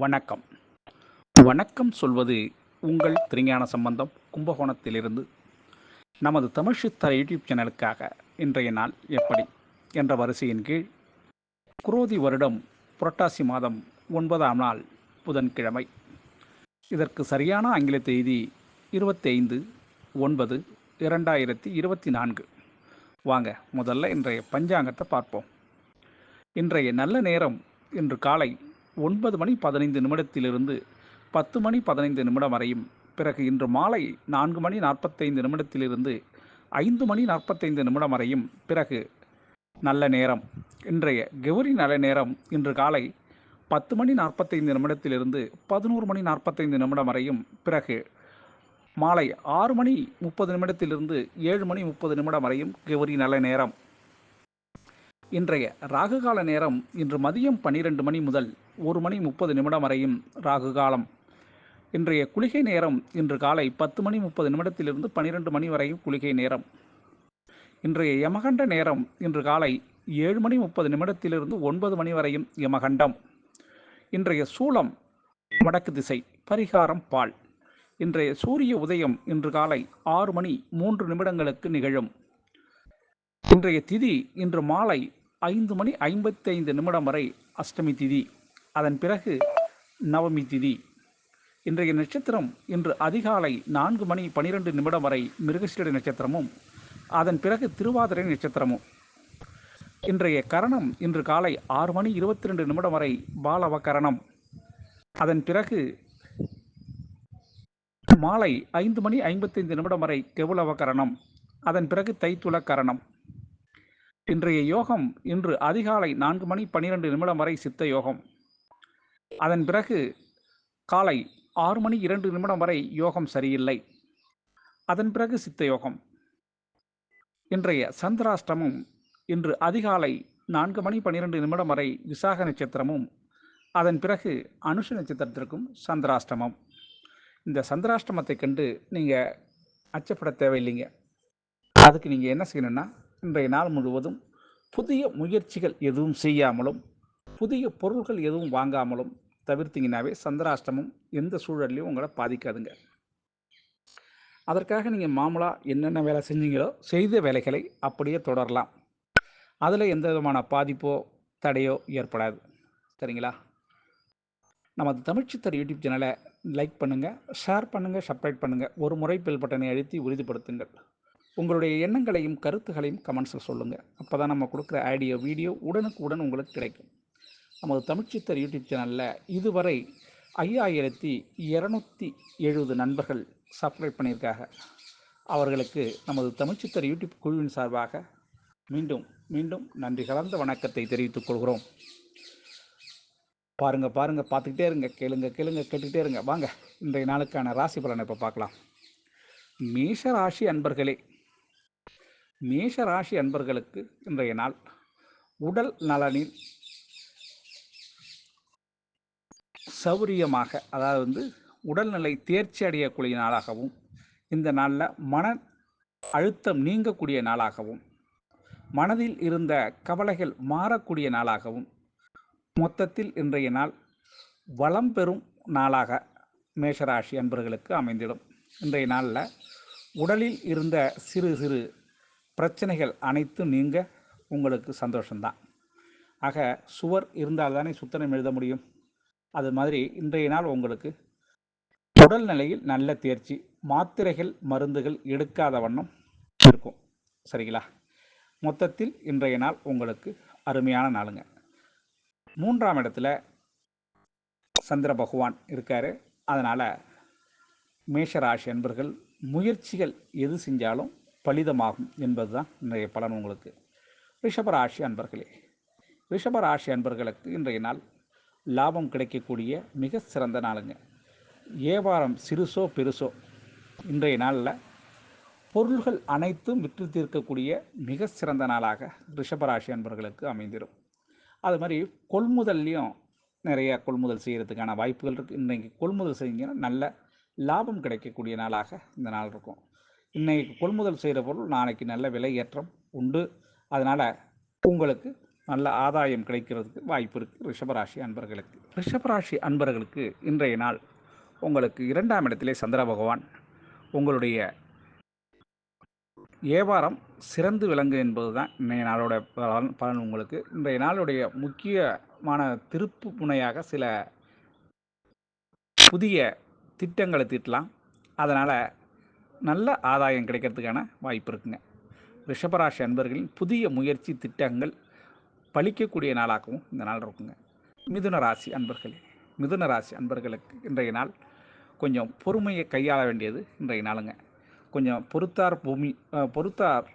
வணக்கம். வணக்கம் சொல்வது உங்கள் திருஞான சம்பந்தம் கும்பகோணத்திலிருந்து. நமது தமிழ் சித்தர் யூடியூப் சேனலுக்காக இன்றைய நாள் எப்படி என்ற வரிசையின் கீழ் குரோதி வருடம் புரட்டாசி மாதம் ஒன்பதாம் நாள் புதன்கிழமை. இதற்கு சரியான ஆங்கில தேதி இருபத்தைந்து ஒன்பது இரண்டாயிரத்தி இருபத்தி நான்கு. வாங்க முதல்ல இன்றைய பஞ்சாங்கத்தை பார்ப்போம். இன்றைய நல்ல நேரம் இன்று காலை ஒன்பது மணி பதினைந்து நிமிடத்திலிருந்து பத்து மணி பதினைந்து நிமிடம் வரையும். பிறகு இன்று மாலை நான்கு மணி நாற்பத்தைந்து நிமிடத்திலிருந்து ஐந்து மணி நாற்பத்தைந்து நிமிடம் வரையும். பிறகு நல்ல நேரம். இன்றைய கௌரி நல்ல நேரம் இன்று காலை பத்து மணி நாற்பத்தைந்து நிமிடத்திலிருந்து பதினோரு மணி நாற்பத்தைந்து நிமிடம் வரையும். பிறகு மாலை ஆறு மணி முப்பது நிமிடத்திலிருந்து ஏழு மணி முப்பது நிமிடம் வரையும் கௌரி நல்ல நேரம். இன்றைய ராகுகால நேரம் இன்று மதியம் பன்னிரெண்டு மணி முதல் ஒரு மணி முப்பது நிமிடம் வரையும் ராகு காலம் இன்றைய குளிகை நேரம் இன்று காலை பத்து மணி முப்பது நிமிடத்திலிருந்து பன்னிரெண்டு மணி வரையும் குளிகை நேரம். இன்றைய யமகண்ட நேரம் இன்று காலை ஏழு மணி முப்பது நிமிடத்திலிருந்து ஒன்பது மணி வரையும் யமகண்டம். இன்றைய சூலம் வடக்கு திசை பரிகாரம் பால். இன்றைய சூரிய உதயம் இன்று காலை ஆறு மணி மூன்று நிமிடங்களுக்கு நிகழும். இன்றைய திதி இன்று மாலை ஐந்து மணி ஐம்பத்தைந்து நிமிடம் வரை அஷ்டமி திதி. அதன் பிறகு நவமி திதி. இன்றைய நட்சத்திரம் இன்று அதிகாலை நான்கு மணி பனிரெண்டு நிமிடம் வரை மிருகசீட நட்சத்திரமும் அதன் பிறகு திருவாதிரை நட்சத்திரமும். இன்றைய கரணம் இன்று காலை ஆறு மணி இருபத்தி ரெண்டு நிமிடம் வரை பாலவ கரணம் அதன் பிறகு மாலை ஐந்து மணி ஐம்பத்தைந்து நிமிடம் வரை கெவுளவ கரணம் அதன் பிறகு தைத்துள கரணம் இன்றைய யோகம் இன்று அதிகாலை நான்கு மணி பன்னிரெண்டு நிமிடம் வரை சித்த யோகம். அதன் பிறகு காலை ஆறு மணி இரண்டு நிமிடம் வரை யோகம் சரியில்லை. அதன் பிறகு சித்த யோகம். இன்றைய சந்திராஷ்டமும் இன்று அதிகாலை நான்கு மணி பன்னிரெண்டு நிமிடம் வரை விசாக நட்சத்திரமும் அதன் பிறகு அனுஷ நட்சத்திரத்திற்கும் சந்திராஷ்டமம். இந்த சந்திராஷ்டமத்தை கண்டு நீங்கள் அச்சப்பட தேவையில்லைங்க. அதுக்கு நீங்கள் என்ன செய்யணும்னா இன்றைய நாள் முழுவதும் புதிய முயற்சிகள் எதுவும் செய்யாமலும் புதிய பொருள்கள் எதுவும் வாங்காமலும் தவிர்த்திங்கனாவே சந்திராஷ்டமம் எந்த சூழல்லையும் உங்களை பாதிக்காதுங்க. அதற்காக நீங்கள் மாமூலாக என்னென்ன வேலை செஞ்சீங்களோ செய்த வேலைகளை அப்படியே தொடரலாம். அதில் எந்த விதமான பாதிப்போ தடையோ ஏற்படாது. சரிங்களா? நமது தமிழ்ச்சித்தர் யூடியூப் சேனலை லைக் பண்ணுங்கள் ஷேர் பண்ணுங்கள் சப்ஸ்கிரைப் பண்ணுங்கள் ஒரு முறை பெல் பட்டனை அழுத்தி உறுதிப்படுத்துங்கள். உங்களுடைய எண்ணங்களையும் கருத்துகளையும் கமெண்ட்ஸில் சொல்லுங்கள் அப்போ தான் நம்ம கொடுக்குற ஆடியோ வீடியோ உடனுக்கு உடன் உங்களுக்கு கிடைக்கும். நமது தமிழ்ச்சித்தர் யூடியூப் சேனலில் இதுவரை ஐயாயிரத்தி இரநூத்தி எழுபது நண்பர்கள் சப்ஸ்கிரைப் பண்ணியிருக்காங்க. அவர்களுக்கு நமது தமிழ்ச்சித்தர் யூடியூப் குழுவின் சார்பாக மீண்டும் மீண்டும் நன்றி கலந்த வணக்கத்தை தெரிவித்துக் கொள்கிறோம். பாருங்கள் பாருங்கள் பார்த்துக்கிட்டே இருங்க கேளுங்க கேளுங்க கேட்டுக்கிட்டே இருங்க. வாங்க இன்றைய நாளுக்கான ராசி பலனை இப்போ பார்க்கலாம். மேஷ ராசி அன்பர்களே மேஷ ராசி அன்பர்களுக்கு இன்றைய நாள் உடல் நலனில் சௌரியமாக அதாவது வந்து உடல்நிலை தேர்ச்சி அடையக்கூடிய நாளாகவும் இந்த நாளில் மன அழுத்தம் நீங்கக்கூடிய நாளாகவும் மனதில் இருந்த கவலைகள் மாறக்கூடிய நாளாகவும் மொத்தத்தில் இன்றைய நாள் வளம் பெறும் நாளாக மேஷராசி அன்பர்களுக்கு அமைந்திடும். இன்றைய நாளில் உடலில் இருந்த சிறு சிறு பிரச்சனைகள் அனைத்தும் நீங்க உங்களுக்கு சந்தோஷம்தான். ஆக சுவர் இருந்தால் தானே சுத்தனம் எழுத முடியும்? அது மாதிரி இன்றைய நாள் உங்களுக்கு உடல் நிலையில் நல்ல தேர்ச்சி மாத்திரைகள் மருந்துகள் எடுக்காத வண்ணம் இருக்கும். சரிங்களா? மொத்தத்தில் இன்றைய நாள் உங்களுக்கு அருமையான நாளுங்க. மூன்றாம் இடத்துல சந்திர பகவான் இருக்கார். அதனால் மேஷராசி அன்பர்கள் முயற்சிகள் எது செஞ்சாலும் பலிதமாகும் என்பது தான் இன்றைய பலன் உங்களுக்கு. ரிஷபராசி அன்பர்களே ரிஷபராசி அன்பர்களுக்கு இன்றைய நாள் லாபம் கிடைக்கக்கூடிய மிக சிறந்த நாளுங்க. வியாபாரம் சிறுசோ பெருசோ. இன்றைய நாளில் பொருள்கள் அனைத்தும் விற்று தீர்க்கக்கூடிய மிக சிறந்த நாளாக ரிஷபராசி அன்பர்களுக்கு அமைந்திடும் அது மாதிரி கொள்முதல்லையும் நிறையா கொள்முதல் செய்கிறதுக்கான வாய்ப்புகள் இருக்குது இன்றைக்கு கொள்முதல் செய்யுங்கன்னா நல்ல லாபம் கிடைக்கக்கூடிய நாளாக இந்த நாள் இருக்கும். இன்றைக்கு கொள்முதல் செய்கிற பொருள் நாளைக்கு நல்ல விலை ஏற்றம் உண்டு. அதனால் உங்களுக்கு நல்ல ஆதாயம் கிடைக்கிறதுக்கு வாய்ப்பு இருக்குது ரிஷபராசி அன்பர்களுக்கு. ரிஷபராசி அன்பர்களுக்கு இன்றைய நாள் உங்களுக்கு இரண்டாம் இடத்திலே சந்திர பகவான். உங்களுடைய வியாபாரம் சிறந்து விளங்கு என்பது தான் இன்றைய நாளோட பலன் பலன் உங்களுக்கு. இன்றைய நாளுடைய முக்கியமான திருப்பு முனையாக சில புதிய திட்டங்களை தீட்டலாம். அதனால் நல்ல ஆதாயம் கிடைக்கிறதுக்கான வாய்ப்பு இருக்குங்க. ரிஷபராசி அன்பர்களின் புதிய முயற்சி திட்டங்கள் பழிக்கக்கூடிய நாளாகவும் இந்த நாள் இருக்குங்க. மிதுன ராசி அன்பர்களே மிதுன ராசி அன்பர்களுக்கு இன்றைய நாள் கொஞ்சம் பொறுமையை கையாள வேண்டியது இன்றைய நாளுங்க. கொஞ்சம் பொறுத்தார் பூமி பொறுத்தார்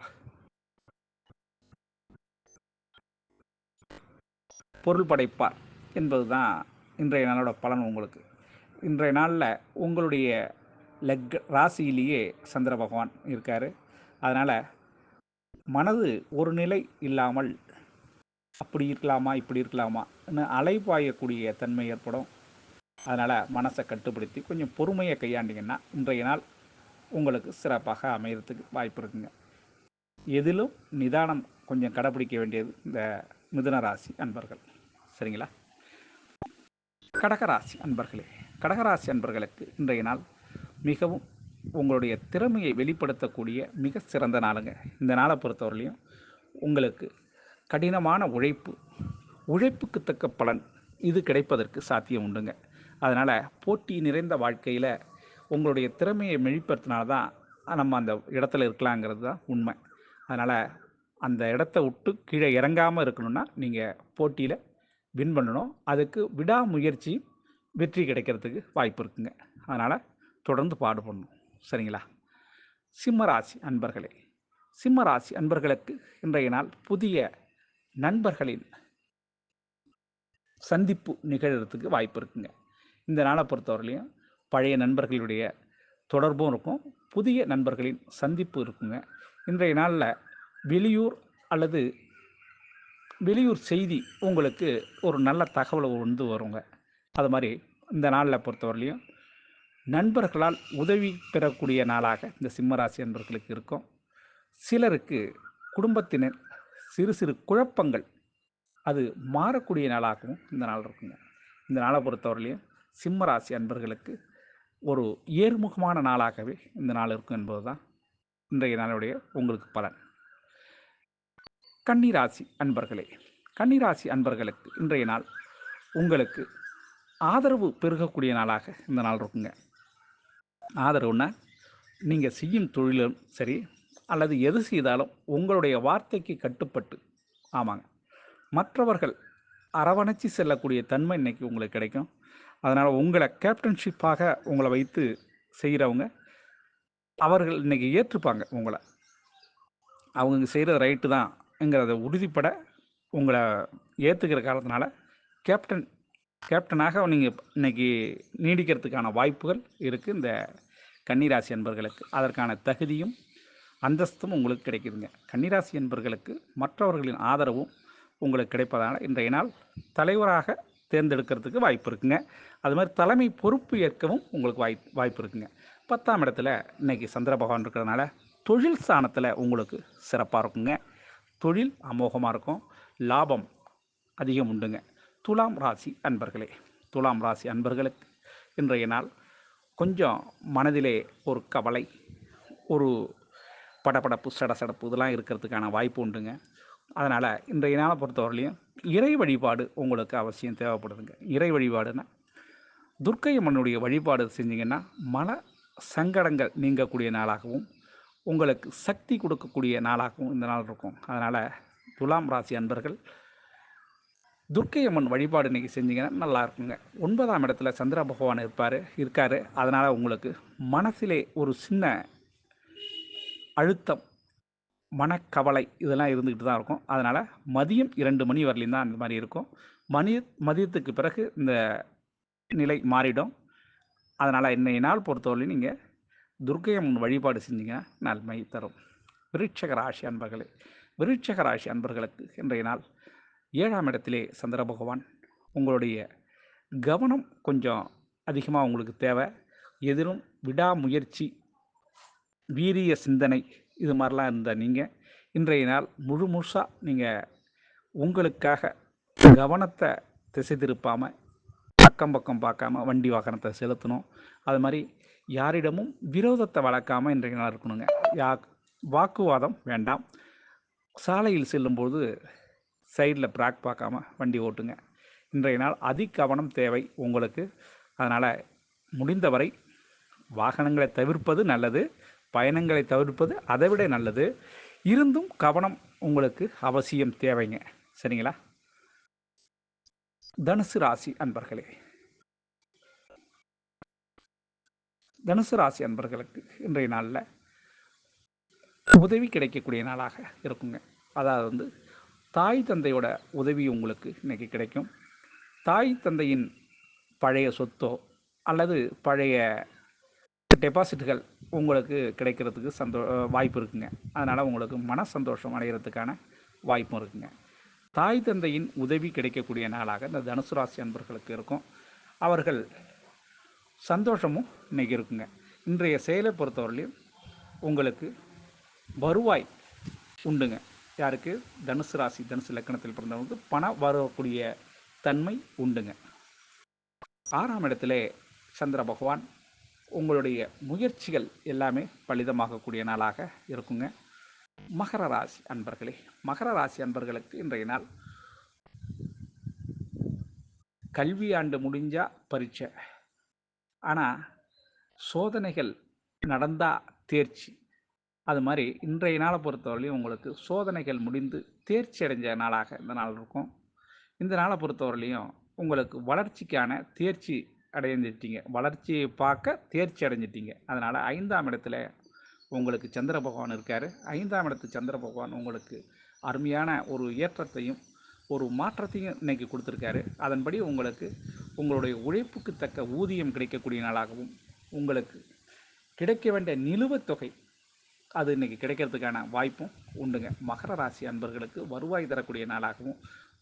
பொருள் படைப்பார் என்பது தான் இன்றைய நாளோட பலன் உங்களுக்கு. இன்றைய நாளில் உங்களுடைய லக் ராசியிலேயே சந்திர பகவான் இருக்கார். அதனால் மனது ஒரு நிலை இல்லாமல் அப்படி இருக்கலாமா இப்படி இருக்கலாமான்னு அலைபாயக்கூடிய தன்மை ஏற்படும். அதனால் மனசை கட்டுப்படுத்தி கொஞ்சம் பொறுமையை கையாண்டிங்கன்னா இன்றைய நாள் உங்களுக்கு சிறப்பாக அமையறதுக்கு வாய்ப்பு இருக்குங்க. எதிலும் நிதானம் கொஞ்சம் கடைப்பிடிக்க வேண்டியது இந்த மிதுன ராசி அன்பர்கள். சரிங்களா? கடகராசி அன்பர்களே கடகராசி அன்பர்களுக்கு இன்றைய நாள் மிகவும் உங்களுடைய திறமையை வெளிப்படுத்தக்கூடிய மிக சிறந்த நாளுங்க. இந்த நாளை பொறுத்தவரையிலையும் உங்களுக்கு கடினமான உழைப்பு. உழைப்புக்கு தக்க பலன். இது கிடைப்பதற்கு சாத்தியம் உண்டுங்க. அதனால் போட்டி நிறைந்த வாழ்க்கையில் உங்களுடைய திறமையை மெழிப்படுத்தினால தான் நம்ம அந்த இடத்துல இருக்கலாங்கிறது தான் உண்மை. அதனால் அந்த இடத்த விட்டு கீழே இறங்காமல் இருக்கணும்னா நீங்கள் போட்டியில் வின் பண்ணணும். அதுக்கு விடாமுயற்சி வெற்றி கிடைக்கிறதுக்கு வாய்ப்பு இருக்குங்க. அதனால் தொடர்ந்து பாடுபடணும். சரிங்களா? சிம்மராசி அன்பர்களே. சிம்மராசி அன்பர்களுக்கு இன்றைய நாள் புதிய நண்பர்களின் சந்திப்பு நிகழறதுக்கு வாய்ப்பு இருக்குங்க. இந்த நாளை பொறுத்தவரையிலையும் பழைய நண்பர்களுடைய தொடர்பும் இருக்கும். புதிய நண்பர்களின் சந்திப்பு இருக்குங்க. இன்றைய நாளில் வெளியூர் அல்லது வெளியூர் செய்தி உங்களுக்கு ஒரு நல்ல தகவலை வந்து வருங்க. அது மாதிரி இந்த நாளில் பொறுத்தவரையிலையும் நண்பர்களால் உதவி பெறக்கூடிய நாளாக இந்த சிம்மராசி நண்பர்களுக்கு இருக்கும். சிலருக்கு குடும்பத்தினர் சிறு சிறு குழப்பங்கள். அது மாறக்கூடிய நாளாகவும் இந்த நாள் இருக்குங்க. இந்த நாளை பொறுத்தவரையிலையும் சிம்ம ராசி அன்பர்களுக்கு ஒரு ஏர்முகமான நாளாகவே இந்த நாள் இருக்கும் என்பது தான் இன்றைய நாளுடைய உங்களுக்கு பலன். கன்னிராசி அன்பர்களே கன்னிராசி அன்பர்களுக்கு இன்றைய நாள் உங்களுக்கு ஆதரவு பெருகக்கூடிய நாளாக இந்த நாள் இருக்குங்க. ஆதரவுன்னா நீங்கள் செய்யும் தொழிலும் சரி அல்லது எது செய்தாலும் உங்களுடைய வார்த்தைக்கு கட்டுப்பட்டு. ஆமாங்க. மற்றவர்கள் அரவணைச்சி செல்லக்கூடிய தன்மை இன்றைக்கி உங்களுக்கு கிடைக்கும். அதனால் உங்களை கேப்டன்ஷிப்பாக உங்களை வைத்து செய்கிறவங்க அவர்கள் இன்றைக்கி ஏற்றுப்பாங்க உங்களை. அவங்க செய்கிறது ரைட்டு தான்ங்கிறத உறுதிப்பட உங்களை ஏற்றுக்கிற காரணத்தினால கேப்டன் கேப்டனாக நீங்கள் இன்றைக்கி நீடிக்கிறதுக்கான வாய்ப்புகள் இருக்குது இந்த கன்னிராசி என்பர்களுக்கு அதற்கான தகுதியும் அந்தஸ்தும் உங்களுக்கு கிடைக்குதுங்க. கன்னிராசி என்பர்களுக்கு மற்றவர்களின் ஆதரவும் உங்களுக்கு கிடைப்பதால் இன்றைய நாள் தலைவராக தேர்ந்தெடுக்கிறதுக்கு வாய்ப்பு இருக்குங்க. அது மாதிரி தலைமை பொறுப்பு ஏற்கவும் உங்களுக்கு வாய் வாய்ப்பு இருக்குங்க. பத்தாம் இடத்துல இன்றைக்கி சந்திர பகவான் இருக்கிறதுனால தொழில் ஸ்தானத்தில் உங்களுக்கு சிறப்பாக இருக்குங்க. தொழில் அமோகமாக இருக்கும். லாபம் அதிகம் உண்டுங்க. துலாம் ராசி அன்பர்களே துலாம் ராசி அன்பர்களுக்கு இன்றைய நாள் கொஞ்சம் மனதிலே ஒரு கவலை ஒரு படபடப்பு சடசடப்பு இதெல்லாம் இருக்கிறதுக்கான வாய்ப்பு உண்டுங்க. அதனால் இன்றைய நாளை பொறுத்தவரையிலையும் இறை வழிபாடு உங்களுக்கு அவசியம் தேவைப்படுதுங்க. இறை வழிபாடுன்னா துர்க்கை அம்மனுடைய வழிபாடு செஞ்சீங்கன்னா மன சங்கடங்கள் நீங்கக்கூடிய நாளாகவும் உங்களுக்கு சக்தி கொடுக்கக்கூடிய நாளாகவும் இந்த நாள் இருக்கும். அதனால் துலாம் ராசி அன்பர்கள் துர்க்கை அம்மன் வழிபாடு இன்றைக்கி செஞ்சீங்கன்னா நல்லா இருக்குங்க. ஒன்பதாம் இடத்துல சந்திர பகவான் இருப்பார் இருக்கார். அதனால் உங்களுக்கு மனசிலே ஒரு சின்ன அழுத்தம் மனக்கவலை இதெல்லாம் இருந்துக்கிட்டு தான் இருக்கும். அதனால் மதியம் இரண்டு மணி வரலையும் தான் அந்த மாதிரி இருக்கும். மதிய மதியத்துக்கு பிறகு இந்த நிலை மாறிடும். அதனால் இன்றைய நாள் பொறுத்தவரையிலும் நீங்கள் துர்க்கை அம்மன் வழிபாடு செஞ்சீங்கன்னா நன்மை தரும். விருட்சக ராசி அன்பர்களே விருட்சக ராசி அன்பர்களுக்கு இன்றைய நாள் ஏழாம் இடத்திலே சந்திர பகவான் உங்களுடைய கவனம் கொஞ்சம் அதிகமாக உங்களுக்கு தேவை. எதிலும் விடாமுயற்சி வீரிய சிந்தனை இது மாதிரிலாம் இருந்த நீங்கள் இன்றைய நாள் முழு முழுசாக நீங்கள் உங்களுக்காக கவனத்தை திசை திருப்பாமல் அக்கம் பக்கம் பார்க்காம வண்டி வாகனத்தை செலுத்தணும். அது மாதிரி யாரிடமும் விரோதத்தை வளர்க்காமல் இன்றைய நாள் இருக்கணுங்க. யா வாக்குவாதம் வேண்டாம். சாலையில் செல்லும்போது சைடில் ப்ராக் பார்க்காம வண்டி ஓட்டுங்க. இன்றைய நாள் அதிகவனம் தேவை உங்களுக்கு. அதனால் முடிந்தவரை வாகனங்களை தவிர்ப்பது நல்லது. பயணங்களை தவிர்ப்பது அதைவிட நல்லது. இருந்தும் கவனம் உங்களுக்கு அவசியம் தேவைங்க. சரிங்களா? தனுசு ராசி அன்பர்களே. தனுசு ராசி அன்பர்களுக்கு இன்றைய நாளில் உதவி கிடைக்கக்கூடிய நாளாக இருக்குங்க. அதாவது வந்து தாய் தந்தையோட உதவி உங்களுக்கு இன்னைக்கு கிடைக்கும். தாய் தந்தையின் பழைய சொத்தோ அல்லது பழைய டெபாசிட்டுகள் உங்களுக்கு கிடைக்கிறதுக்கு சந்தோ வாய்ப்பு இருக்குங்க. அதனால் உங்களுக்கு மன சந்தோஷம் அடைகிறதுக்கான வாய்ப்பும் இருக்குங்க. தாய் தந்தையின் உதவி கிடைக்கக்கூடிய நாளாக இந்த தனுசு ராசி அன்பர்களுக்கு இருக்கும். அவர்கள் சந்தோஷமும் இன்னைக்கு இருக்குங்க. இன்றைய செயலை பொறுத்தவரையிலையும் உங்களுக்கு வருவாய் உண்டுங்க. யாருக்கு? தனுசு ராசி தனுசு லக்கணத்தில் பிறந்தவங்களுக்கு பணம் வரக்கூடிய தன்மை உண்டுங்க. ஆறாம் இடத்துல சந்திர பகவான் உங்களுடைய முயற்சிகள் எல்லாமே பலிதமாகக்கூடிய நாளாக இருக்குங்க. மகர ராசி அன்பர்களே மகர ராசி அன்பர்களுக்கு இன்றைய நாள் கல்வி ஆண்டு முடிஞ்சால் பரீட்சை. ஆனால் சோதனைகள் நடந்தால் தேர்ச்சி. அது மாதிரி இன்றைய நாளை பொறுத்தவரையிலையும் உங்களுக்கு சோதனைகள் முடிந்து தேர்ச்சி அடைஞ்ச நாளாக இந்த நாள் இருக்கும். இந்த நாளை பொறுத்தவரையிலையும் உங்களுக்கு வளர்ச்சிக்கான தேர்ச்சி அடைஞ்சிட்டீங்க வளர்ச்சியை பார்க்க தேர்ச்சி அடைஞ்சிட்டீங்க. அதனால் ஐந்தாம் இடத்துல உங்களுக்கு சந்திர பகவான் இருக்கார். ஐந்தாம் இடத்து சந்திர பகவான் உங்களுக்கு அருமையான ஒரு ஏற்றத்தையும் ஒரு மாற்றத்தையும் இன்னைக்கு கொடுத்துருக்காரு. அதன்படி உங்களுக்கு உங்களுடைய உழைப்புக்கு தக்க ஊதியம் கிடைக்கக்கூடிய நாளாகவும் உங்களுக்கு கிடைக்க வேண்டிய நிலுவத் தொகை அது இன்றைக்கி கிடைக்கிறதுக்கான வாய்ப்பும் உண்டுங்க. மகர ராசி அன்பர்களுக்கு வருவாய் தரக்கூடிய நாளாகவும்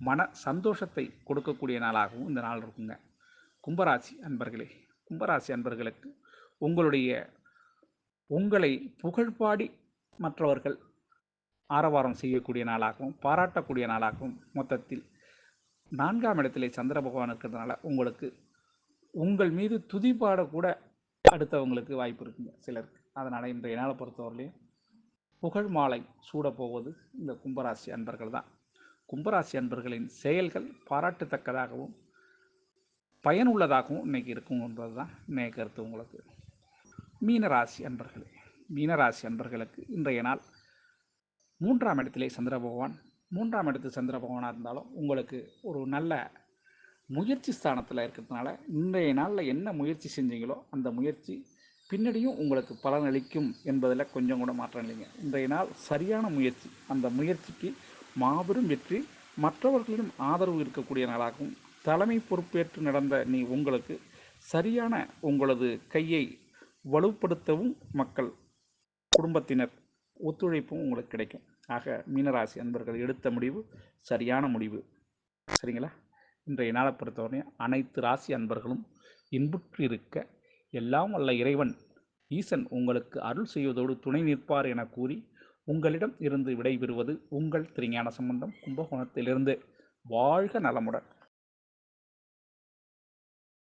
மன சந்தோஷத்தை கொடுக்கக்கூடிய நாளாகவும் இந்த நாள் இருக்குங்க. கும்பராசி அன்பர்களே கும்பராசி அன்பர்களுக்கு உங்களுடைய உங்களை புகழ்பாடி மற்றவர்கள் ஆரவாரம் செய்யக்கூடிய நாளாகவும் பாராட்டக்கூடிய நாளாகவும் மொத்தத்தில் நான்காம் இடத்திலே சந்திர பகவான் இருக்கிறதுனால உங்களுக்கு உங்கள் மீது துதிப்பாட கூட அடுத்தவங்களுக்கு வாய்ப்பு இருக்குங்க சிலருக்கு. அதனால் இன்றைய நாளை பொறுத்தவரையிலையும் புகழ் மாலை சூடப்போவது இந்த கும்பராசி அன்பர்கள் தான். கும்பராசி அன்பர்களின் செயல்கள் பாராட்டத்தக்கதாகவும் பயனுள்ளதாகவும் இன்றைக்கி இருக்கும் என்பது தான் இன்றைய கருத்து உங்களுக்கு. மீனராசி அன்பர்களே மீனராசி அன்பர்களுக்கு இன்றைய நாள் மூன்றாம் இடத்திலே சந்திர பகவான். மூன்றாம் இடத்து சந்திர பகவானாக இருந்தாலும் உங்களுக்கு ஒரு நல்ல முயற்சி ஸ்தானத்தில் இருக்கிறதுனால இன்றைய நாளில் என்ன முயற்சி செஞ்சீங்களோ அந்த முயற்சி பின்னாடியும் உங்களுக்கு பலனளிக்கும் என்பதில் கொஞ்சம் கூட மாற்றம் இல்லைங்க. இன்றைய நாள் சரியான முயற்சி. அந்த முயற்சிக்கு மாபெரும் வெற்றி. மற்றவர்களிடம் ஆதரவு இருக்கக்கூடிய நாளாகவும் தலைமை பொறுப்பேற்று நடந்த நீ உங்களுக்கு சரியான உங்களது கையை வலுப்படுத்தவும் மக்கள் குடும்பத்தினர் ஒத்துழைப்பும் உங்களுக்கு கிடைக்கும். ஆக மீனராசி அன்பர்கள் எடுத்த முடிவு சரியான முடிவு. சரிங்களா? இன்றைய நாளை பொறுத்தவரையும் அனைத்து ராசி அன்பர்களும் இன்புற்று இருக்க எல்லாம் வல்ல இறைவன் ஈசன் உங்களுக்கு அருள் செய்வதோடு துணை நிற்பார் என கூறி உங்களிடம் இருந்து விடைபெறுவது உங்கள் திருஞான சம்பந்தம். கும்பகோணத்திலிருந்து வாழ்க நலமுடன்.